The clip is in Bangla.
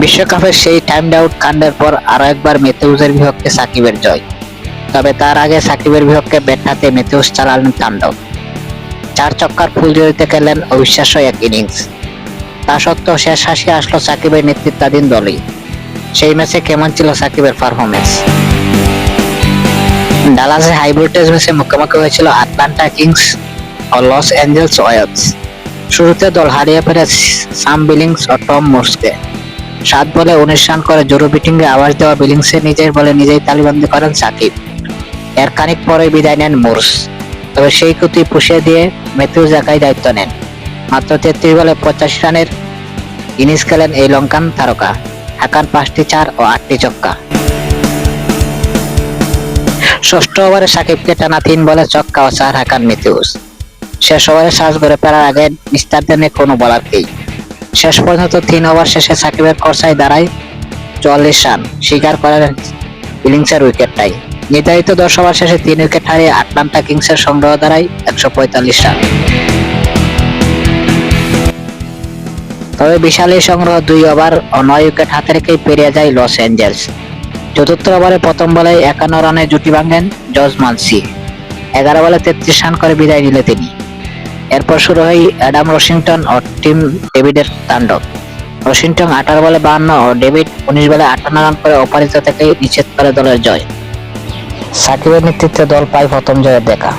বিশ্বকাপের সেই টাইম আউট কাণ্ডের পর আরও একবার মেথিউজের বিপক্ষে সাকিবের জয়। তবে তার আগে সাকিবের বিপক্ষে ব্যাট হাতে মেথিউস চালালেন তাণ্ডব। চার চক্কার ফুল জড়িতে খেলেন অবিশ্বাস্য এক ইনিংস তা সত্ত্বেও শেষ হাসি আসলো সাকিবের নেতৃত্বাধীন দলই। সেই ম্যাচে কেমন ছিল সাকিবের পারফরমেন্স ডালাসে হাই ভোল্টেজ ম্যাচে মুখোমুখি হয়েছিল আটলান্টা কিংস ও লস অ্যাঞ্জেলস ওয়েলস শুরুতে দল হারিয়ে ফেলে সাম বিলিংস ও টম মোর্সকে। সাত বলে উনিশ রান করে জোরো বিটিং এ আওয়াজ দেওয়া বিলিংসে নিজের বলে নিজেই তালিবন্দি করেন সাকিব। এর খানিক পরে বিদায় নেন মোর্স। তবে সেই ক্ষতি পুষিয়ে দিয়ে মেথিউজ একাই দায়িত্ব নেন। মাত্র তেত্রিশ বলে পঁচাশি রানের ইনিংস খেলেন এই লঙ্কান তারকা। হাকান পাঁচটি চার ও আটটি চক্কা ষষ্ঠ ওভারে সাকিবকে টানা তিন বলে চক্কা ও চার হাকান মেথিউস শেষ ওভারে শ্বাস ঘুরে ফেরার আগে নিস্তার নেই কোনো বলার বলারকেই শেষ পর্যন্ত তিন ওভার শেষে সাকিবের কর্সায় দাঁড়ায় চুয়াল্লিশ রান, স্বীকার করেন ইনিংসের উইকেটটাই। নির্ধারিত দশ ওভার শেষে তিন উইকেট হারিয়ে আটলান্টা কিংসের সংগ্রহ দাঁড়ায় একশো পঁয়তাল্লিশ রান। তবে বিশাল এই সংগ্রহ দুই ওভার ও নয় উইকেট হাতে রেখেই পেরিয়ে যায় লস অ্যাঞ্জেলস। চতুর্থ ওভারে প্রথম বলে একান্ন রানে জুটি ভাঙেন জর্জ মানসি। এগারো বলে তেত্রিশ রান করে বিদায় নিলে তিনি। এরপর শুরু হয় অ্যাডাম ওয়াশিংটন ও টিম ডেভিডের তাণ্ডব। ওয়াশিংটন আঠারো বলে বাহান্ন ও ডেভিড উনিশ বলে আটান্ন রান করে অপারিত থেকে নিষেধ করে দলের জয়। সাকিবের নেতৃত্বে দল পায় প্রথম জয়ের দেখা।